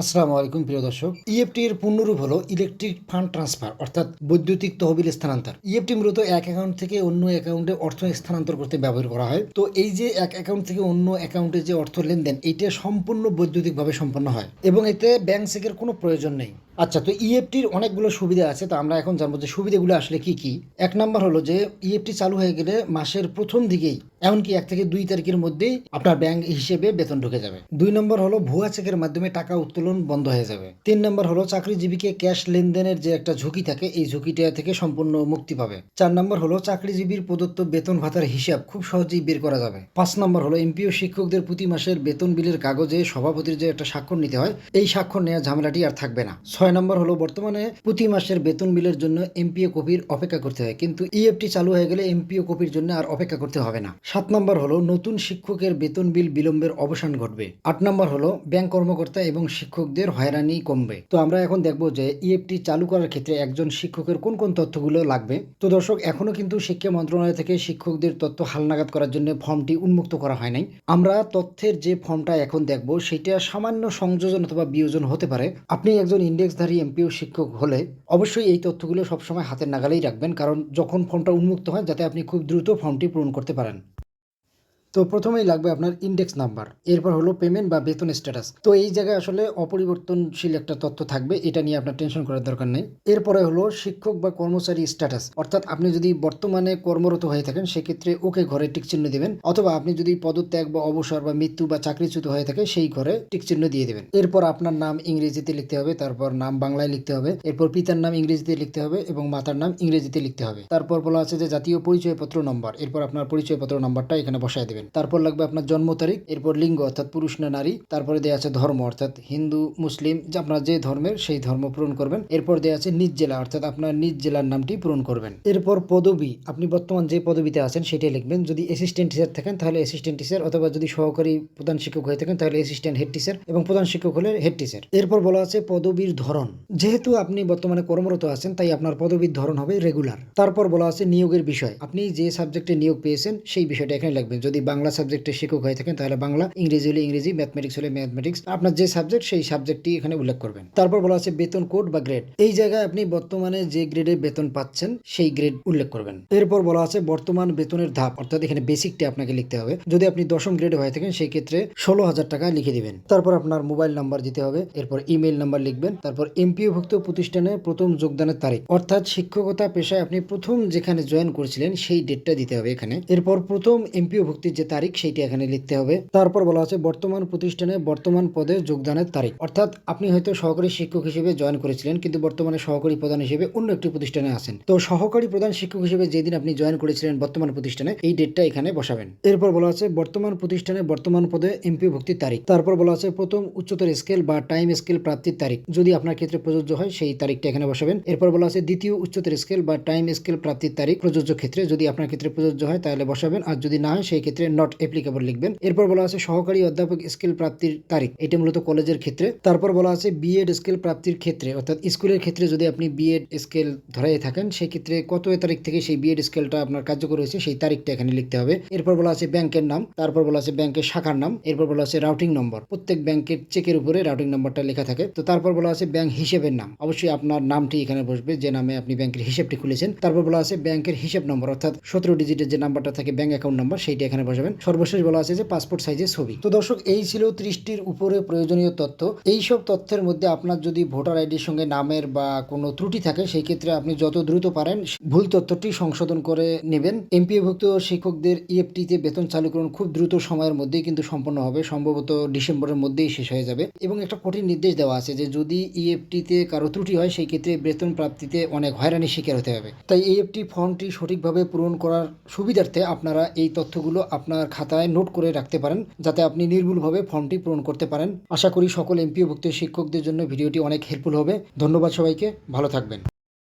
আসসালামু আলাইকুম, প্রিয় দর্শক। ইএফটি এর পূর্ণরূপ হলো ইলেকট্রিক ফান্ড ট্রান্সফার অর্থাৎ বৈদ্যুতিক তহবিল স্থানান্তর। ইএফটি মূলত এক অ্যাকাউন্ট থেকে অন্য অ্যাকাউন্টে অর্থ স্থানান্তর করতে ব্যবহার করা হয়। তো এই যে এক অ্যাকাউন্ট থেকে অন্য অ্যাকাউন্টে যে অর্থ লেনদেন এটা সম্পূর্ণ বৈদ্যুতিকভাবে সম্পন্ন হয়। এবং এতে ব্যাংক চেকের কোনো প্রয়োজন নেই। আচ্ছা তো ইএফটির অনেকগুলো সুবিধা আছে, তো আমরা এখন জানব যে সুবিধাগুলো আসলে কি কি। এক নম্বর হলো যে ইএফটি চালু হয়ে গেলে মাসের প্রথম দিকেই, এমনকি এক থেকে দুই তারিখের মধ্যেই আপনার ব্যাংক হিসেবে বেতন ঢুকে যাবে। দুই নম্বর হলো ভুয়া চেকের মাধ্যমে টাকা উত্তোলন বন্ধ হয়ে যাবে। তিন নম্বর হলো চাকরিজীবীকে ক্যাশ লেনদেনের যে একটা ঝুঁকি থাকে, এই ঝুঁকিটা থেকে সম্পূর্ণ মুক্তি পাবে। চার নম্বর হলো চাকরিজীবীর প্রদত্ত বেতন ভাতার হিসাব খুব সহজেই বের করা যাবে। পাঁচ নম্বর হলো এমপিও শিক্ষকদের প্রতি মাসের বেতন বিলের কাগজে সভাপতির যে একটা স্বাক্ষর নিতে হয়, এই স্বাক্ষর নেওয়া ঝামেলাটি আর থাকবে না। ছয় নম্বর হলো বর্তমানে প্রতি মাসের বেতন বিলের জন্য এমপিও কপির অপেক্ষা করতে হয়। কিন্তু ইএফটি চালু হয়ে গেলে এমপিও কপির জন্য আর অপেক্ষা করতে হবে না। সাত নম্বর হলো নতুন শিক্ষকের বেতন বিল বিলম্বের অবসান ঘটবে। আট নম্বর হলো ব্যাংক কর্মকর্তা এবং শিক্ষকদের হয়রানি কমবে। তো আমরা এখন দেখব যে ইএফটি চালু করার ক্ষেত্রে একজন শিক্ষকের কোন কোন তথ্যগুলো লাগবে। তো দর্শক, এখনও কিন্তু শিক্ষা মন্ত্রণালয় থেকে শিক্ষকদের তথ্য হালনাগাদ করার জন্য ফর্মটি উন্মুক্ত করা হয় নাই। আমরা তথ্যের যে ফর্মটা এখন দেখব, সেটা সামান্য সংযোজন অথবা বিয়োজন হতে পারে। আপনি একজন ইন্ডেক্সধারী এমপিও শিক্ষক হলে অবশ্যই এই তথ্যগুলো সবসময় হাতের নাগালেই রাখবেন, কারণ যখন ফর্মটা উন্মুক্ত হয়, যাতে আপনি খুব দ্রুত ফর্মটি পূরণ করতে পারেন। তো প্রথমেই লাগবে আপনার ইন্ডেক্স নাম্বার এরপর হলো পেমেন্ট বা বেতন স্ট্যাটাস তো এই জায়গায় আসলে অপরিবর্তনশীল একটা তথ্য থাকবে, এটা নিয়ে আপনার টেনশন করার দরকার নেই। এরপরে হলো শিক্ষক বা কর্মচারী স্ট্যাটাস অর্থাৎ আপনি যদি বর্তমানে কর্মরত হয়ে থাকেন, সেক্ষেত্রে ওকে ঘরে টিক চিহ্ন দিবেন, অথবা আপনি যদি পদত্যাগ বা অবসর বা মৃত্যু বা চাকরিচ্যুত হয়ে থাকে, সেই ঘরে টিক চিহ্ন দিয়ে দেবেন। এরপর আপনার নাম ইংরেজিতে লিখতে হবে, তারপর নাম বাংলায় লিখতে হবে, এরপর পিতার নাম ইংরেজিতে লিখতে হবে এবং মাতার নাম ইংরেজিতে লিখতে হবে। তারপর বলা আছে যে জাতীয় পরিচয়পত্র নম্বর এরপর আপনার পরিচয়পত্র নম্বরটা এখানে বসায় দেবেন। তারপর লাগবে আপনার জন্ম তারিখ, এরপর লিঙ্গ অর্থাৎ পুরুষ না নারী, তারপরে দেওয়া আছে ধর্ম অর্থাৎ হিন্দু, মুসলিম, যে আপনার যে ধর্মের সেই ধর্ম পূরণ করবেন। এরপর দেওয়া আছে নিজ জেলা, অর্থাৎ আপনার নিজ জেলার নামটি পূরণ করবেন। এরপর পদবি, আপনি বর্তমান যে পদবিতে আছেন সেটাই লিখবেন। যদি অ্যাসিস্ট্যান্ট টিচার থাকেন, তাহলে অ্যাসিস্ট্যান্ট টিচার অথবা যদি সহকারী প্রধান শিক্ষক হয়ে থাকেন, তাহলে অ্যাসিস্ট্যান্ট হেড টিচার এবং প্রধান শিক্ষক হলে হেড টিচার এরপর বলা আছে পদবীর ধরন। যেহেতু আপনি বর্তমানে কর্মরত আছেন, তাই আপনার পদবীর ধরন হবে রেগুলার তারপর বলা আছে নিয়োগের বিষয়। আপনি যে সাবজেক্টে নিয়োগ পেয়েছেন, সেই বিষয়টা এখানে লিখবেন। যদি বাংলা সাবজেক্টে শিক্ষক হয়ে থাকেন, তাহলে বাংলা, ইংরেজি হলে ইংরেজি ম্যাথমেটিক্স হলে ম্যাথমেটিক্স আপনার যে সাবজেক্ট সেই সাবজেক্টটি এখানে উল্লেখ করবেন। তারপর বলা আছে বেতন কোড বা গ্রেড এই জায়গায় আপনি বর্তমানে যে গ্রেডে বেতন পাচ্ছেন, সেই গ্রেড উল্লেখ করবেন। এরপর বলা আছে বর্তমান বেতনের ধাপ, অর্থাৎ এখানে বেসিকটি আপনাকে লিখতে হবে। যদি আপনি দশম গ্রেডে হয়ে থাকেন, সেই ক্ষেত্রে ষোলো হাজার টাকা লিখে দিবেন। তারপর আপনার মোবাইল নাম্বার দিতে হবে, এরপর ইমেল নাম্বার লিখবেন, তারপর এমপিওভুক্ত প্রতিষ্ঠানে প্রথম যোগদানের তারিখ। অর্থাৎ শিক্ষকতা পেশায় আপনি প্রথম যেখানে জয়েন করেছিলেন, সেই ডেটটা দিতে হবে এখানে। এরপর প্রথম এমপিও ভুক্তির যে তারিখ সেইটি এখানে লিখতে হবে। তারপর বলা আছে, বর্তমান প্রতিষ্ঠানে বর্তমান পদে যোগদানের তারিখ। অর্থাৎ আপনি হয়তো সহকারী শিক্ষক হিসেবে জয়েন করেছিলেন, কিন্তু বর্তমানে সহকারী প্রধান হিসেবে অন্য একটি প্রতিষ্ঠানে আছেন। তো সহকারী প্রধান শিক্ষক হিসেবে যেদিন আপনি জয়েন করেছিলেন বর্তমান প্রতিষ্ঠানে, এই ডেটটা এখানে বসাবেন। এরপর বলা আছে, বর্তমান প্রতিষ্ঠানে বর্তমান পদে এমপি ভুক্তির তারিখ। তারপর বলা আছে, প্রথম উচ্চতর স্কেল বা টাইম স্কেল প্রাপ্তির তারিখ। যদি আপনার ক্ষেত্রে প্রযোজ্য হয়, সেই তারিখটা এখানে বসাবেন। এরপর বলা আছে, দ্বিতীয় উচ্চতর স্কেল বা টাইম স্কেল প্রাপ্তির তারিখ প্রযোজ্য ক্ষেত্রে। যদি আপনার ক্ষেত্রে প্রযোজ্য হয়, তাহলে বসাবেন। আর যদি না হয়, সেই ক্ষেত্রে নট অ্যাপ্লিকেবল লিখবেন। এরপর বলা আছে সহকারী অধ্যাপক স্কেল প্রাপ্তির তারিখ। এটা মূলত কলেজের ক্ষেত্রে। তারপর বলা আছে বিএড স্কেল প্রাপ্তির ক্ষেত্রে। অর্থাৎ স্কুলের ক্ষেত্রে যদি আপনি বিএড স্কেল ধরাই থাকেন সেই ক্ষেত্রে কত তারিখ থেকে সেই বিএড স্কেলটা আপনার কার্যকর হয়েছে, সেই তারিখটা এখানে লিখতে হবে। এরপর বলা আছে ব্যাংকের নাম। তারপর বলা আছে ব্যাংকের শাখার নাম। এরপর বলা আছে রাউটিং নম্বর প্রত্যেক ব্যাংকের চেকের উপরে রাউটিং নম্বরটা লেখা থাকে। তো তারপর বলা আছে ব্যাংক হিসেবের নাম। অবশ্যই আপনার নামটি এখানে বসবে, যে নামে আপনি ব্যাংকের হিসেবটি খুলেছেন। তারপর বলা আছে ব্যাংকের হিসেব নম্বর। অর্থাৎ সতেরো ডিজিটের যে নাম্বারটা থাকে ব্যাংক অ্যাকাউন্ট নাম্বার সেইটা এখানে বসাবেন। সর্বশেষ বলা আছে যে পাসপোর্ট সাইজের ছবি। তো দর্শক, এই ছিল ত্রিশটির উপরে প্রয়োজনীয় তথ্য। এই সব তথ্যের মধ্যে আপনার যদি ভোটার আইডির সঙ্গে নামের বা কোনো ত্রুটি থাকে, সেই ক্ষেত্রে আপনি যত দ্রুত পারেন ভুল তথ্যটি সংশোধন করে নেবেন। এমপিএভুক্ত শিক্ষকদের ইএফটিতে বেতন চালুকরণ খুব দ্রুত সময়ের মধ্যেই, কিন্তু সম্পন্ন হবে। সম্ভবত ডিসেম্বরের মধ্যেই শেষ হয়ে যাবে। এবং একটা কঠিন নির্দেশ দেওয়া আছে যে যদি ইএফটিতে কারও ত্রুটি হয়, সেই ক্ষেত্রে বেতন প্রাপ্তিতে অনেক হয়রানির শিকার হতে হবে। তাই ইএফটি ফর্মটি সঠিকভাবে পূরণ করার সুবিধার্থে আপনারা এই তথ্যগুলো আপনার খাতায় নোট করে রাখতে পারেন যাতে আপনি নির্ভুলভাবে ফর্মটি পূরণ করতে পারেন। আশা করি সকল এমপিওভুক্ত শিক্ষকদের জন্য ভিডিওটি অনেক হেল্পফুল হবে। ধন্যবাদ সবাইকে। ভালো থাকবেন।